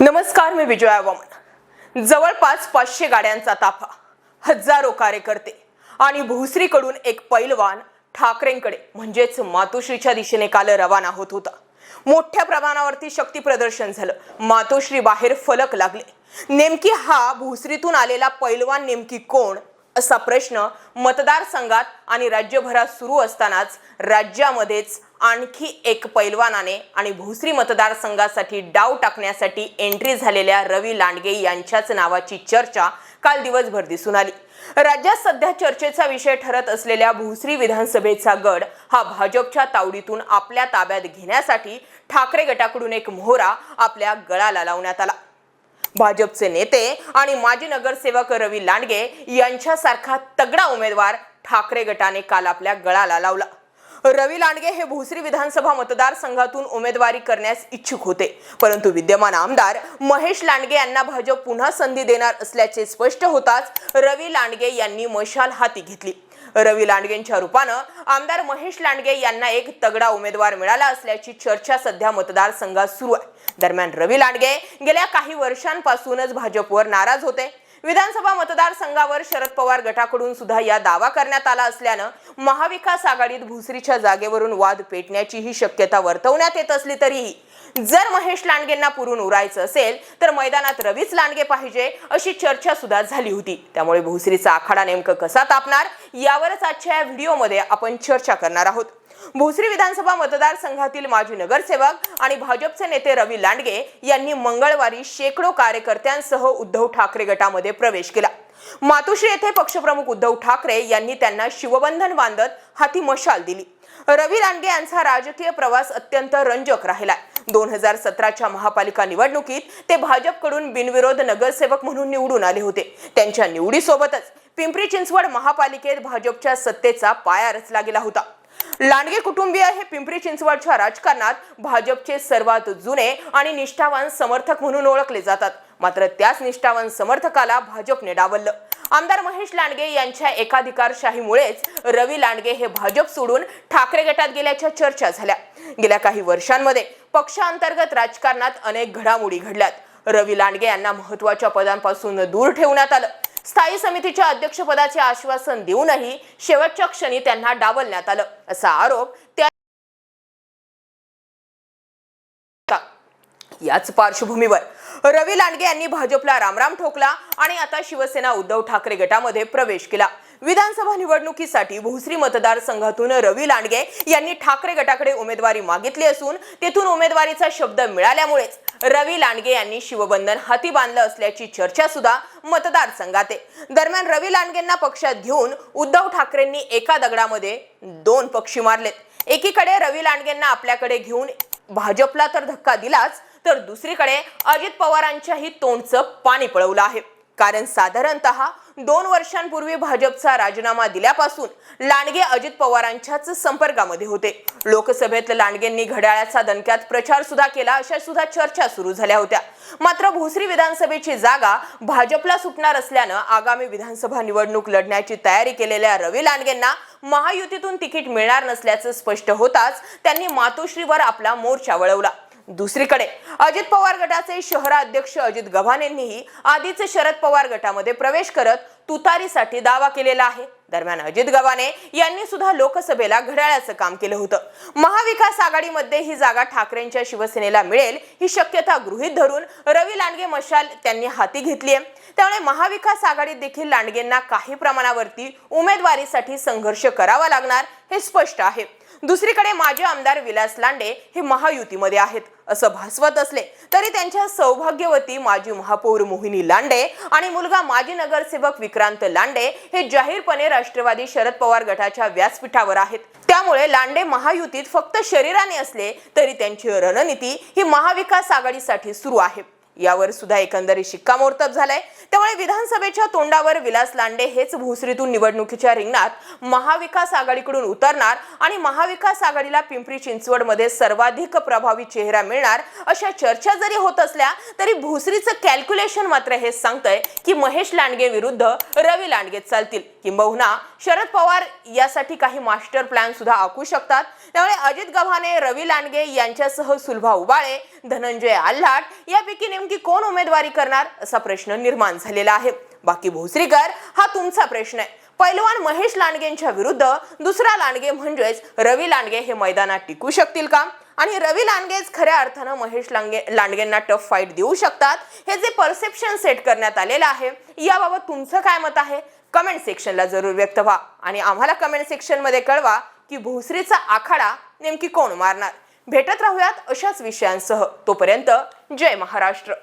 नमस्कार मी विजया वामन. जवळपास पाचशे गाड्यांचा ताफा. हजारो कार्यकर्ते आणि भोसरीकडून एक पैलवान ठाकरेंकडे म्हणजेच मातोश्रीच्या दिशेने काल रवाना होत होता. मोठ्या प्रमाणावरती शक्ती प्रदर्शन झालं. मातोश्री बाहेर फलक लागले. नेमकी हा भोसरीतून आलेला पैलवान नेमकी कोण? असा प्रश्न मतदारसंघात आणि राज्यभरात सुरू असतानाच राज्यामध्येच आणखी एक पैलवानाने आणि भोसरी मतदारसंघासाठी डाव टाकण्यासाठी एंट्री झालेल्या रवी लांडगे यांच्याच नावाची चर्चा काल दिवसभर दिसून आली. राज्यात सध्या चर्चेचा विषय ठरत असलेल्या भोसरी विधानसभेचा गड हा भाजपच्या तावडीतून आपल्या ताब्यात घेण्यासाठी ठाकरे गटाकडून एक मोहरा आपल्या गळाला लावण्यात आला. भाजपचे नेते आणि माजी नगरसेवक रवी लांडगे यांच्यासारखा तगडा उमेदवार ठाकरे गटाने काल आपल्या गळाला लावला. रवी लांडगे हे भोसरी विधानसभा मतदारसंघातून उमेदवारी करण्यास इच्छुक होते. परंतु विद्यमान आमदार महेश लांडगे यांना भाजप पुन्हा संधी देणार असल्याचे स्पष्ट होताच रवी लांडगे यांनी मशाल हाती घेतली. रवी लांडगेंच्या रूपानं आमदार महेश लांडगे यांना एक तगडा उमेदवार मिळाला असल्याची चर्चा सध्या मतदारसंघात सुरू आहे. दरम्यान रवी लांडगे गेल्या काही वर्षांपासूनच भाजपवर नाराज होते. विधानसभा मतदारसंघावर शरद पवार गटाकडून सुद्धा या दावा करण्यात आला असल्यानं महाविकास आघाडीत भुसरीच्या जागेवरून वाद पेटण्याचीही शक्यता वर्तवण्यात येत असली तरीही जर महेश लांडगेंना पुरून उरायचं असेल तर मैदानात रवीच लांडगे पाहिजे अशी चर्चा सुद्धा झाली होती. त्यामुळे भुसरीचा आखाडा नेमकं कसा तापणार यावरच आजच्या या व्हिडिओमध्ये आपण चर्चा करणार आहोत. भोसरी विधानसभा मतदारसंघातील माजी नगरसेवक आणि भाजपचे नेते रवी लांडगे यांनी मंगळवारी शेकडो कार्यकर्त्यांसह उद्धव ठाकरे गटामध्ये प्रवेश केला. मातोश्री येथे पक्षप्रमुख उद्धव ठाकरे यांनी त्यांना शिवबंधन बांधत हाती मशाल दिली. रवी लांडगे यांचा राजकीय प्रवास अत्यंत रंजक राहिलाय. दोन हजार सतराच्या महापालिका निवडणुकीत ते भाजपकडून बिनविरोध नगरसेवक म्हणून निवडून आले होते. त्यांच्या निवडीसोबतच पिंपरी चिंचवड महापालिकेत भाजपच्या सत्तेचा पाया रचला गेला होता. लांडगे कुटुंबीय हे पिंपरी चिंचवडच्या राजकारणात भाजपचे सर्वात जुने आणि निष्ठावान समर्थक म्हणून ओळखले जातात. मात्र त्याच निष्ठावान समर्थकाला भाजपने डावललं. आमदार महेश लांडगे यांच्या एकाधिकारशाहीमुळेच रवी लांडगे हे भाजप सोडून ठाकरे गटात गेल्याच्या चर्चा झाल्या. गेल्या काही वर्षांमध्ये पक्षांतर्गत राजकारणात अनेक घडामोडी घडल्यात. रवी लांडगे यांना महत्त्वाच्या पदांपासून दूर ठेवण्यात आलं. स्थायी समितीच्या अध्यक्षपदाचे आश्वासन देऊनही शेवटच्या क्षणी त्यांना डावलण्यात आलं. असा आरोप त्या याच पार्श्वभूमीवर रवी लांडगे यांनी भाजपला रामराम ठोकला आणि आता शिवसेना उद्धव ठाकरे गटामध्ये प्रवेश केला. विधानसभा निवडणुकीसाठी भोसरी मतदारसंघातून रवी लांडगे यांनी ठाकरे गटाकडे उमेदवारी मागितली असून तेथून उमेदवारीचा शब्द मिळाल्यामुळेच रवी लांडगे यांनी शिवबंधन हाती बांधलं असल्याची चर्चा सुद्धा मतदारसंघात आहे. दरम्यान रवी लांडगेंना पक्षात घेऊन उद्धव ठाकरेंनी एका दगडामध्ये दोन पक्षी मारलेत. एकीकडे रवी लांडगेंना आपल्याकडे घेऊन भाजपला तर धक्का दिलाच तर दुसरीकडे अजित पवारांच्याही तोंडचं पाणी पळवलं आहे. कारण साधारणतः दोन वर्षांपूर्वी भाजपचा राजीनामा दिल्यापासून लांडगे अजित पवारांच्याच संपर्कामध्ये होते. लोकसभेत लांडगेंनी घड्याळाचा दणक्यात प्रचार सुद्धा केला अशा सुद्धा चर्चा सुरू झाल्या होत्या. मात्र भोसरी विधानसभेची जागा भाजपला सुटणार असल्यानं आगामी विधानसभा निवडणूक लढण्याची तयारी केलेल्या रवी लांडगेंना महायुतीतून तिकीट मिळणार नसल्याचं स्पष्ट होताच त्यांनी मातोश्रीवर आपला मोर्चा वळवला. दुसरीकडे अजित पवार गटाचे शहराध्यक्ष अजित गव्हाणेंनीही आधीच शरद पवार गटामध्ये प्रवेश करत तुतारीसाठी दावा केलेला आहे. दरम्यान अजित गव्हाणे यांनी सुद्धा लोकसभेला घड्याळाचं काम केलं होतं. महाविकास आघाडीमध्ये ही जागा ठाकरेंच्या शिवसेनेला मिळेल ही शक्यता गृहीत धरून रवी लांडगे मशाल त्यांनी हाती घेतली आहे. त्यामुळे महाविकास आघाडीत देखील लांडगेंना काही प्रमाणावरती उमेदवारीसाठी संघर्ष करावा लागणार हे स्पष्ट आहे. दुसरीकडे माजी आमदार विलास लांडे हे महायुतीमध्ये आहेत असं भासवत असले तरी त्यांच्या सौभाग्यवती माजी महापौर मोहिनी लांडे आणि मुलगा माजी नगरसेवक विक्रांत लांडे हे जाहीरपणे राष्ट्रवादी शरद पवार गटाच्या व्यासपीठावर आहेत. त्यामुळे लांडे महायुतीत फक्त शरीराने असले तरी त्यांची रणनीती ही महाविकास आघाडीसाठी सुरू आहे. यावर सुद्धा एकंदरीत शिक्कामोर्तब झालाय. त्यामुळे विधानसभेच्या तोंडावर विलास लांडे हेच भोसरीतून निवडणुकीच्या रिंगणात महाविकास आघाडीकडून उतरणार आणि महाविकास आघाडीला पिंपरी चिंचवडमध्ये सर्वाधिक प्रभावी चेहरा मिळणार अशा चर्चा जरी होत असल्या तरी भोसरीचं कॅल्क्युलेशन मात्र हे सांगतंय की महेश लांडगे विरुद्ध रवी लांडगे चालतील. किंबहुना शरद पवार यासाठी काही मास्टर प्लॅन सुद्धा आखू शकतात. त्यामुळे अजित गव्हाणे रवी लांडगे यांच्यासह सुलभा उबाळे धनंजय आल्हाट यापैकी नेमकं नेमकी कोण उमेदवारी करणार असा प्रश्न निर्माण झालेला आहे. बाकी भोसरीकर हा तुमचा प्रश्न आहे. पैलवान महेश लांडगेंच्या विरुद्ध दुसरा लांडगे म्हणजेच रवी लांडगे हे मैदानात टिकू शकतील का? आणि रवी लांडगेच खऱ्या अर्थानं महेश लांडगे लांडगेंना टफ फाईट देऊ शकतात हे जे परसेप्शन सेट करण्यात आलेलं आहे याबाबत तुमचं काय मत आहे? कमेंट सेक्शनला जरूर व्यक्त व्हा. आणि आम्हाला कमेंट सेक्शनमध्ये कळवा की भोसरीचा आखाडा नेमकी कोण मारणार? भेटत राहूयात अशाच विषयांसह. तोपर्यंत जय महाराष्ट्र.